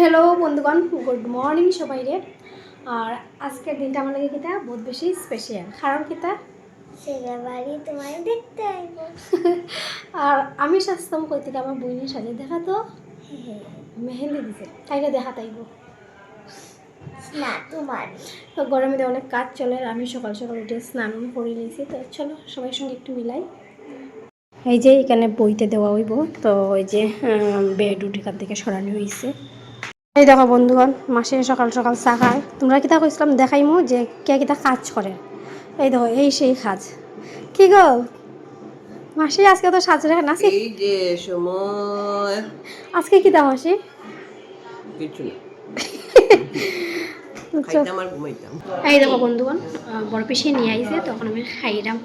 Hello বন্ধুগণ। Good morning সবাই রে আর আজকের দিনটা আমার লাগে কিতা? বহুত বেশি স্পেশাল কারণ কিতা? বাড়ি তোমায় দেখতে আইব। আর আমি শাস্তম কই থেকে আমার বইনের সাথে দেখা তো? মেহেন্দি দিছে। তাইলে দেখা তাইব। না তোমার। তো গরমে অনেক কাজ চলে আর আমি সকাল সকাল উঠে স্নান করে নিয়েছি। তো চলো সবাই সঙ্গে একটু মিলাই। এই যে এখানে বইতে দেওয়া হইব। তো ওই যে বেড উঠিকার থেকে সরানো হয়েছে এই দেখো বন্ধুগণ মাসে সকাল সকাল চা খায়। তোমরা কিতা কইছিলাম দেখাইমু যে কে কিতা কাজ করে? এই দেখো এই সেই কাজ। কি গো? মাসি আজকে তো সাজ রেখে নাচি এই যে সময়। আজকে কি কিতা মাসি? কিছু না। এই দেখো বন্ধুগণ বড় পিসি নিয়ে আইছে তখন আমি খাইলাম।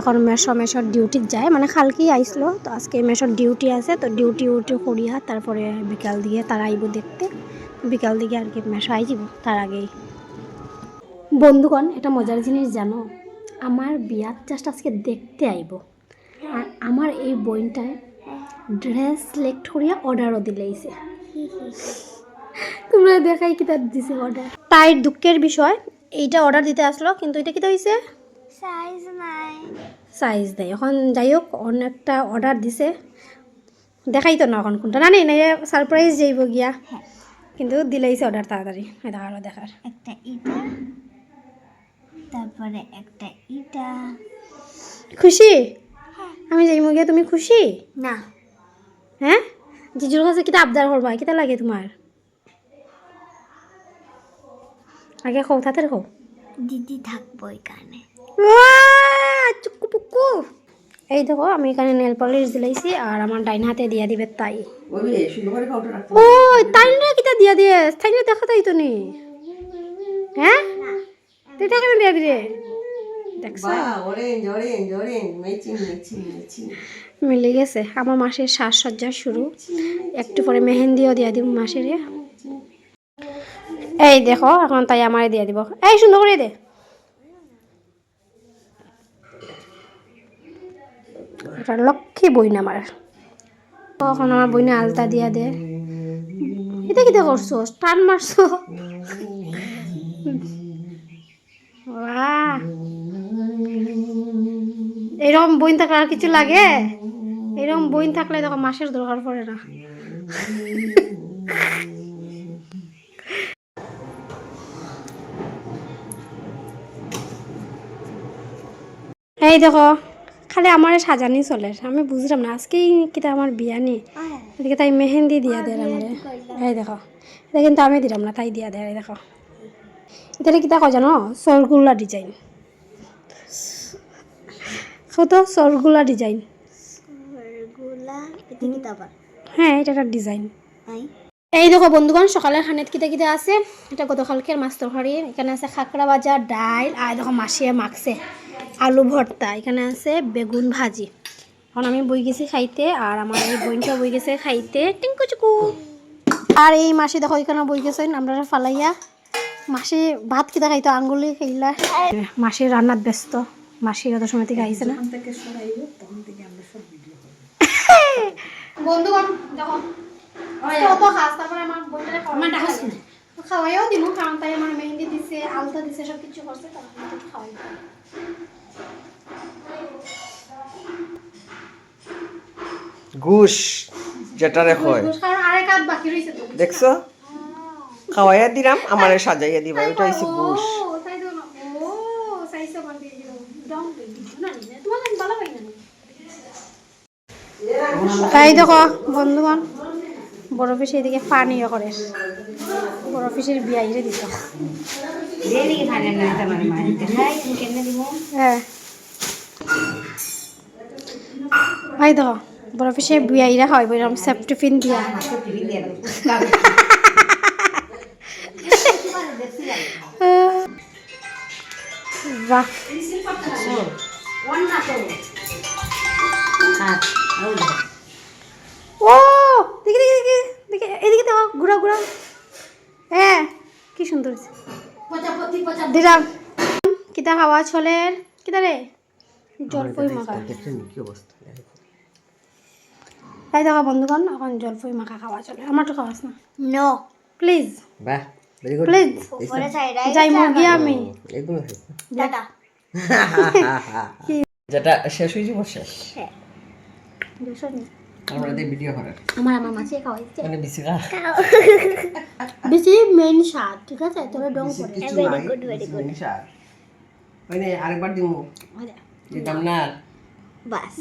এখন মেশো মেশোর ডিউটি যায়। মানে কালকে আইসলো, তো আজকে মেশোর ডিউটি আছে, তো ডিউটি উটি করিয়া তারপরে বিকাল দিয়ে তারা আইব দেখতে। বিকাল দিকে আর কি মেশো আই যাব তার আগেই। বন্ধুগণ, এটা মজার জিনিস জানো? আমার বিয়ার জাস্ট আজকে দেখতে আইব। আর আমার এই বইনটায় ড্রেস সিলেক্ট করিয়া অর্ডারও দিলেইছে তোমরা দেখাই কি তার দিছে অর্ডার তাই দুঃখের বিষয়, এইটা অর্ডার দিতে আসলো, কিন্তু এটা কি হয়েছে সাইজ নাই সাইজ দেয় এখন যাই হোক অনেকটা অর্ডার দিছে। দেখাই তো না এখন কোনটা। না নেই সারপ্রাইজ যাইব গিয়া। কিন্তু দিলেইছে অর্ডার তাড়াতাড়ি। এই দেখাল দেখার একটা ইটা তারপরে একটা ইটা। খুশি? আমি যাইব গিয়া তুমি খুশি? না। হ্যাঁ? জিজুর কাছে কিতা আবদার করবা? কিতা লাগে তোমার? আগে কও তাতে কও। দিদি থাকব এখানে চুক্কু পুক্কু। এই দেখো আমি এখানে নেল পলিশ দিলাইছি আর আমার ডাইন হাতে দিয়া দিবে তাই। ও তাই না কিতা দিয়া দিয়ে তাই না দেখা তাই তো নি। হ্যাঁ? তুই তাকে দিয়া ম্যাচিং মিলে গেছে। আমার মাসের সাজসজ্জা শুরু। একটু পরে মেহেন্দিও দিয়া দিব মাসের এই দেখো এখন তাই আমারে দিয়ে দিব। এই সুন্দর করে দে। এটা লক্ষ্মী বইন আমার তখন আমার বইনে আলতা দিয়া দে। এটা কিতা করছ টান মারছো। এরকম বইন থাকলে আর কিছু লাগে? এরকম বইন থাকলে তখন মাসের দরকার পড়ে না। এই দেখো। খালি আমার সাজানি চলে আমি বুঝলাম না আজকেই কিতা আমার বিয়া নি এদিকে তাই মেহেন্দি দিয়া দেয় আমারে। এই দেখো এটা কিন্তু আমি দিলাম না তাই দিয়া দেয় দেখো। এটা কিতা কয় জানো? সরগুলা ডিজাইন। কত? সরগুলা ডিজাইন। হ্যাঁ এটা একটা ডিজাইন। এই দেখো বন্ধুগণ সকালের খানেত কিতা কিতা আছে? এটা গতকালকের মাছ তরকারি এখানে আছে খাকড়া বাজার ডাইল আর দেখো মাসিয়ে মাখছে। আলু ভর্তা এখানে আছে বেগুন ভাজি। এখন আমি বই গেছি খাইতে আর আমার এই বইনটা বই গেছে খাইতে। টিঙ্কু চুকু। আর এই মাসি দেখো এখানে বই গেছে আমরা ফালাইয়া। মাসি ভাত কিতা খাইতো আঙ্গুলি খাইলা। মাসি রান্নার ব্যস্ত মাসি কত সময় থেকে আইছে না। বন্ধুগণ দেখো আমার খাওয়াইও দিব কারণ তাই আমার মেহেন্দি দিছে আলতা দিছে সব কিছু করছে তখন খাওয়াই ঘুষ যেটা হয় দেখছ? খাওয়াইয়া দিলাম আমারে সাজাইয়া দিবা ওইটা হইছে ঘুষ। তাই দেখো বন্ধুগণ বড় পিসি এদিকে পানিও করে। বড় পিসির বিয়াইরে দিত হ্যাঁ। ভাই দেখো বড় পিসির বিয়াইরা হয় বললাম সেফটিফিন দিয়া। বাহ। ও! দেখি এদিকে দেখো ঘুরা ঘুরা। হ্যাঁ কি সুন্দর। হয়েছে। দিলাম কিতা খাওয়া চলে কিতা রে? জলপই মাখা। দেখছেন কি অবস্থা? তাই দেখো বন্ধুগণ এখন জলপই মাখা খাওয়া চলে। আমার তো খাওয়াস না। নো। প্লিজ। বাহ ভেরি গুড প্লিজ। যাই মুরগি আমি। টাটা। যেটা শেষ হয়ে যাব শেষ। হ্যাঁ। আমরা দিয়ে ভিডিও করার আমার আমার মাছে খাওয়াইছে মানে বেশি খা বেশি মেন স্বাদ ঠিক আছে? তোরা ডং করে। ভেরি গুড ভেরি গুড মানে আরেকবার দিব দিতাম না বাস।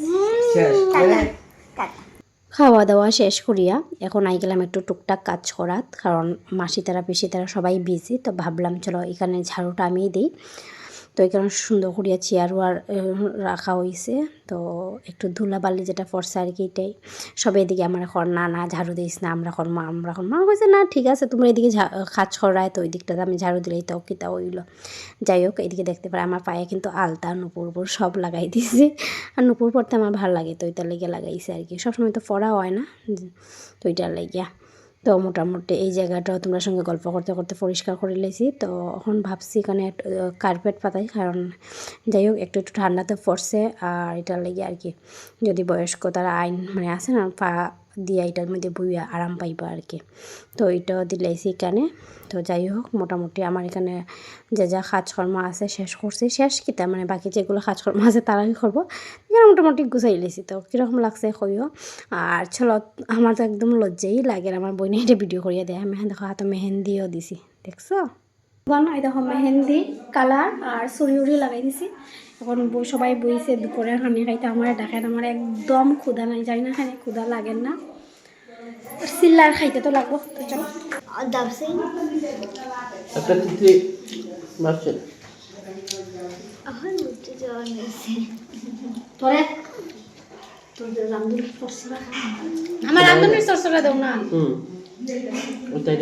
শেষ। মানে টাটা। খাওয়া দাওয়া শেষ করিয়া এখন আই গেলাম একটু টুকটাক কাজ করাত কারণ মাসি তারা পিসি তারা সবাই বিজি তো ভাবলাম চলো এখানে ঝাড়ুটা আমিই দিই। তো এখানে সুন্দর করিয়া চেয়ারও আর রাখা হয়েছে তো একটু ধুলা ধুলাবালি যেটা পড়ছে আর কি এটাই। সবাই এদিকে আমার এখন, না না, ঝাড়ু দিস না, আমরা এখন মা আমরা এখন মা কইছে, না, ঠিক আছে, তোমরা এদিকে কাজ করায় তো ওই দিকটাতে আমি ঝাড়ু দিলেই তো কিতা হইল। যাই হোক, এদিকে দেখতে পারে আমার পায়ে কিন্তু আলতা, নুপুর উপর সব লাগাই দিয়েছি আর নুপুর পড়তে আমার ভালো লাগে, তো ওইটার লেগে লাগাইছে আর কি। সবসময় তো পড়া হয় না, তো ওইটার লেগিয়া। তো মোটামুটি এই জায়গাটাও তোমার সঙ্গে গল্প করতে করতে পরিষ্কার করে লেছি। তো এখন ভাবছি এখানে কার্পেট পাতাই, কারণ যাই হোক, একটু একটু ঠান্ডাতে পড়ছে, আর এটার লেগে আর কি, যদি বয়স্ক তারা আইন মানে আছে না, পা দিয়া এটার মধ্যে বইয়া আরাম পাইবা আর কি তো এটাও দিলাইছি এখানে। তো যাই হোক, মোটামুটি আমার এখানে যে যা কাজকর্ম আছে শেষ করছি। শেষ কিতা মানে বাকি যেগুলো কাজকর্ম আছে তারাই করব। এখানে মোটামুটি গুছাই লেছি। তো কীরকম লাগছে কইও? আর চলো, আমার তো একদম লজ্জাই লাগে আমার বইনে এটা ভিডিও করিয়া দেয়। আমি দেখো, হাতে মেহেন্দিও দিছি, দেখছ? গান এই দেখো মেহেন্দি, কালার আর চুরি উড়ি লাগাই দিছি। এখন বই সবাই বইছে দুপুরে হানি খাইতে আমার দেখেন আমার একদম ক্ষুধা নাই যাই না খানে ক্ষুধা লাগেন না। সিল্লার খাইতে তো লাগবো তো চলো। দাবসিং তোরে? সরসরা আমার রান্ধুনির সরসরা দেও না। হুম।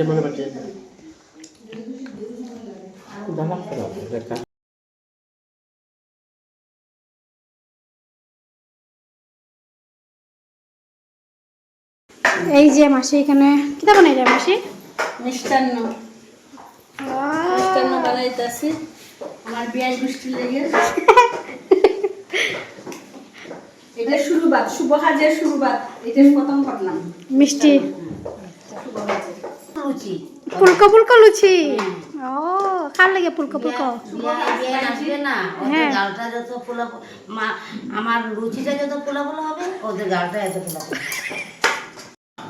মনে দেখা। এই যে মাসি এখানে। কিতা বানাই যায় মাসি? মিষ্টান্ন। মিষ্টান্ন বানাইতেছি। আমার বিয়ার গোষ্ঠী লেগে। এটা শুরুবাত শুভ কাজের শুরুবাত। এটা প্রথম করলাম। মিষ্টি। লুচি। ফুলকো ফুলকো লুচি? ও কার লাগে ফুলকো ফুলকো? আসবে না। হ্যাঁ। গালটা যত ফোলা মা আমার লুচিটা যত ফোলা ফোলা হবে ওদের গালটা এত ফোলা।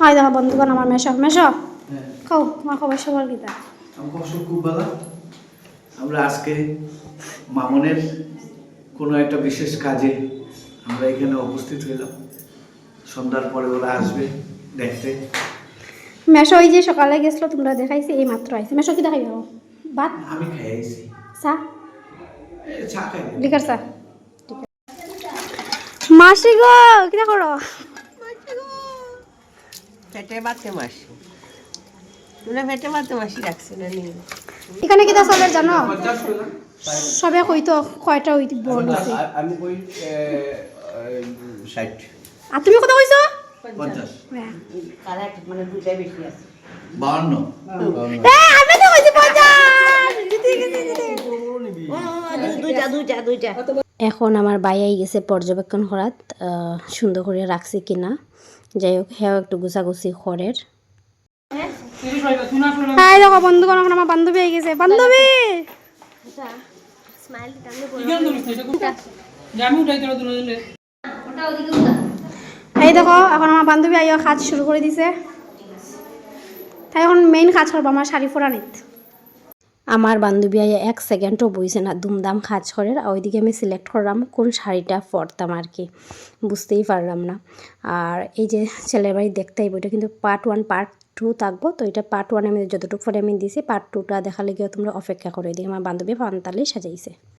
হয় দেখো বন্ধুগণ আমার মেশো মেশো। খাও মা খবর সবার গীতা আমার অবশ্য খুব ভালো। আমরা আজকে মামনের কোনো একটা বিশেষ কাজে আমরা এখানে উপস্থিত হইলাম। সন্ধ্যার পরে ওরা আসবে দেখতে। মেশো ওই যে সকালে গেছিল তোমরা দেখাইছি এই মাত্র আইছে। মেশো কি দেখাই ভাত? আমি খাইছি চা? চা খাই। লিকার চা। মাসি গো কিটা করো পেটে বাতে মাসি। তোরা পেটে বাতে মাসি রাখছে না নিয়ে? এখানে কিটা চলে জানো? সবে কইতো কয়টা ওই বোন আছে। আমি কই আর তুমি কইছো? মানে বেশি আছে? বাউন্ন। এ আমি তো কইছি পঞ্চাশ। জিতে গেছি জিতে। দুইটা দুইটা দুইটা। এখন আমার বাইয়াই গেছে পর্যবেক্ষণ করাত সুন্দর করে রাখছে কিনা। যাই হোক হেও একটু গুছাগুছি খড়ের হাই দেখো বন্ধুগণ এখন আমার বান্ধবী আই গেছে। বান্ধবী! এই দেখো এখন আমার বান্ধবী আইয়া কাজ শুরু করে দিছে। তাই এখন মেইন কাজ করব আমার শাড়ি ফোরা নিত। আমার বান্ধবী আইয়া এক সেকেন্ডও বইছে না, দুমদাম কাজ করে। আর ওইদিকে আমি সিলেক্ট করলাম কোন শাড়িটা পরতাম আর কি। বুঝতেই পারলাম না। আর এই যে ছেলের বাড়ি দেখতে এটা কিন্তু পার্ট ওয়ান পার্ট টু থাকব। তো এটা পার্ট ওয়ানে আমি যতটুকু ফোরে আমি দিয়েছি পার্ট টুটা দেখালে গিয়ে তোমরা অপেক্ষা করে। দিই আমার বান্ধবী পান্তালি সাজাইছে।